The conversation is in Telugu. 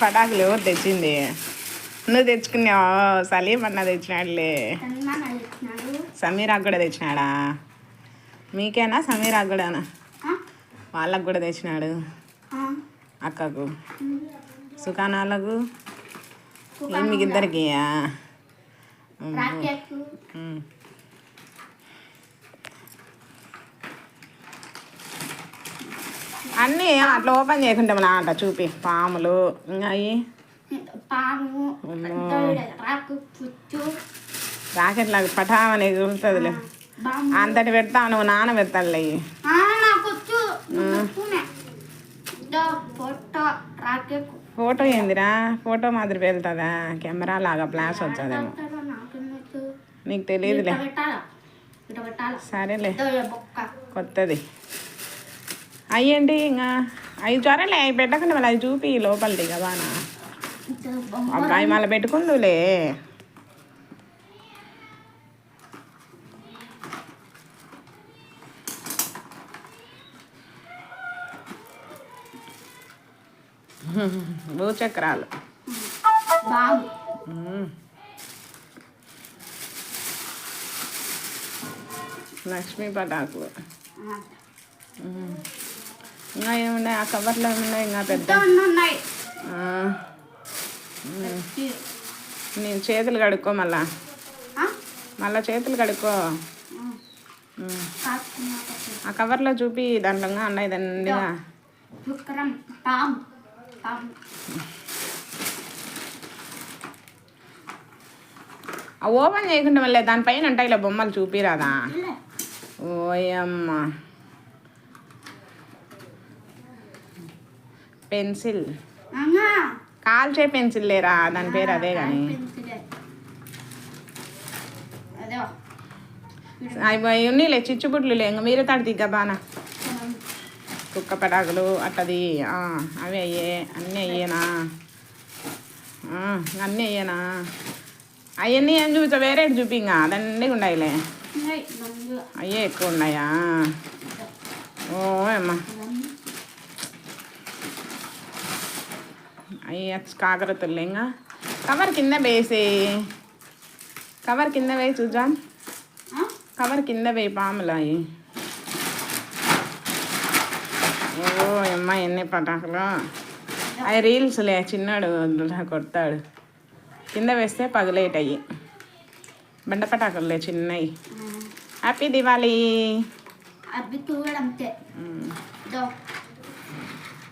పటాకులు ఎవరు తెచ్చింది? నువ్వు తెచ్చుకున్నావు. సలీం అన్న తెచ్చినాడులే. సమీరాకు కూడా తెచ్చినాడా? మీకేనా? సమీరాకు కూడానా? వాళ్ళకు కూడా తెచ్చినాడు. అక్కకు. సుఖానాలకు మీకు ఇద్దరికి? అన్నీ అట్లా ఓపెన్ చేయకుంటే మన ఆట చూపి. పాములు ఇంకా అవి పాము రాకెట్ లాగా పటామని ఎగురుతుందిలే బాంబు. అంతటి పెడతా నువ్వు నాన్న. ఇదో ఫోటో ఏందిరా? ఫోటో మాదిరి వెళ్తుందా కెమెరా లాగా ఫ్లాష్ వచ్చేదేమో? నీకు తెలియదులే. సరేలే. కొత్తది. అయ్యండి ఇంకా అవి జ్వరలే అవి పెట్టకుండా మళ్ళీ అవి చూపి లోపలిది కదా. అబ్బాయి మళ్ళీ పెట్టుకుందులే భూచక్రాలు. లక్ష్మీ పటాకులు. ఇంకా ఏమున్నాయి? ఆ కవర్లో ఏమున్నాయి? ఇంకా పెద్ద. నేను చేతులు కడుక్కో మళ్ళా? మళ్ళా చేతులు కడుక్కో. ఆ. కవర్లో చూపి దాంట్లో ఉన్నాయి దండిగా ఆ ఓపెన్ చేయకుండా మళ్ళీ దానిపైన ఉంటాయి ఇలా బొమ్మలు చూపిరాదా. ఓయమ్మ. పెన్సిల్. కాల్చే పెన్సిల్ లేరా? దాని పేరు అదే కానీ అవి ఉన్నీలే చిచ్చుబుడ్లులే ఇంకా మీరే తడితే ఇక బానా. ఉమ్, కుక్క పటాకులు అట్టది అవి అయ్యే అన్నీ అయ్యేనా? అన్నీ అయ్యేనా? అవన్నీ ఏం చూపించా వేరే చూపి ఇంకా దండిగా ఉన్నాయిలే. అయ్యే ఎక్కువ ఉన్నాయా? ఓ అమ్మ అవన్నీ. అయ్యి కాకరతులు ఇంకా కవర్ కింద వేసి. కవర్ కింద వేయి చూద్దాం? కవర్ కింద వేయి పాములు అవి ఓ అమ్మ ఎన్ని పటాకులు. అవి రీల్స్లే చిన్నాడు కొడతాడు. కింద వేస్తే పగులేటవి బండ పటాకులే చిన్నవి ఆ. హ్యాపీ దివాళీ.